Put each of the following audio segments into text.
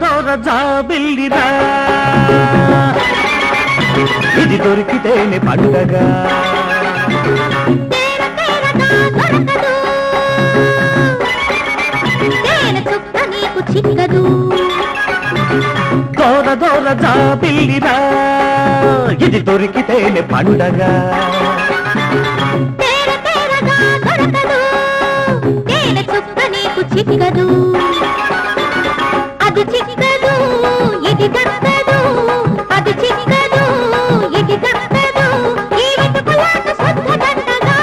దోర జాబిల్లిరా. ఇది దొరికితేనే పండగ. చిక్కదు దోర దోర జాబిల్లిరా ఇది దొరికితేనే పండగ. తేర తేరగా దొరకదు తేనె చుక్క నీకు చిక్కదు అది చిక్కదు ఇది దక్కదు అది చిక్కదు ఇది దక్కదు ఈ వెతుకులాట శుద్ధ దండగా.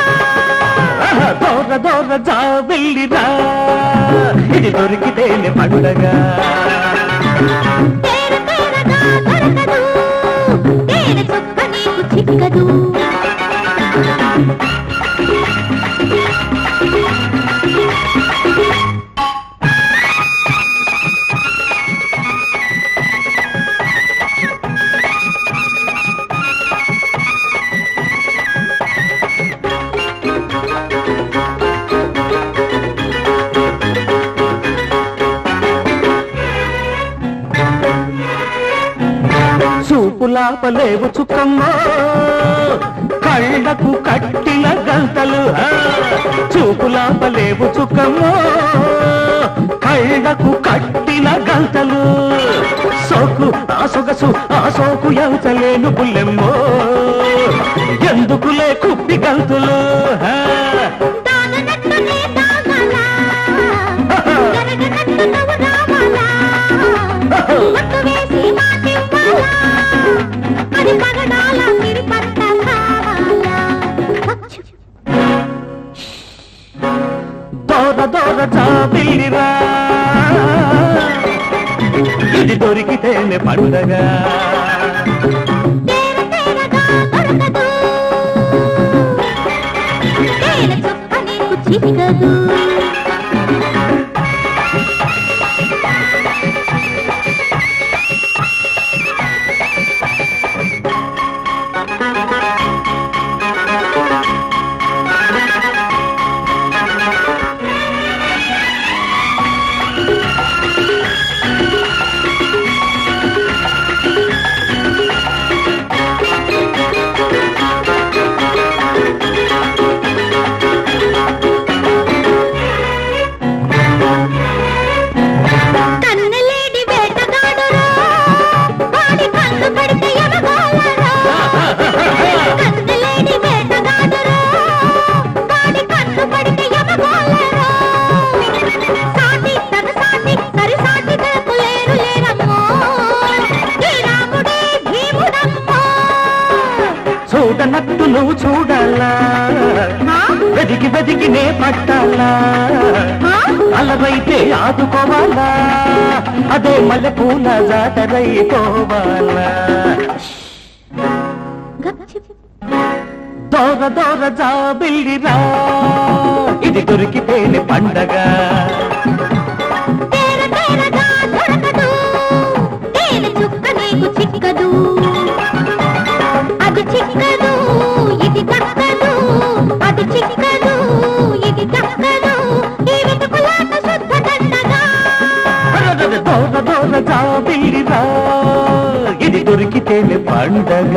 ఆహా, దోర దోర జాబిల్లిరా ఇది దొరికితేనే పండగ. చిక్కదు. చూపులాపలేవు చుక్కమ్మో. కళ్ళకు కట్టిన గంతలు ఆ, చూపులాపలేవు చుక్కమ్మో. కళ్ళకు కట్టిన గంతలు సోకు ఆ సొగసు ఆ సోకు ఎంచలేను పుల్లెమ్మో. ఎందుకులే కుప్పి గంతులు హా. ఇది దొరికితేనే పండగ. తేర చూడనట్టు నువ్వు చూడాలా? వెతికి వెతికి నే పట్టాలా? అలవైతే ఆదుకోవాలా అదే మల్లెపూల జాతరైపోవాలా గప్చిప్. దోర దోర జాబిల్లిరా ఇది దొరికితేనే పండగ దోర దోర జాబిల్లిరా ఇది దొరికితేనే పండగ.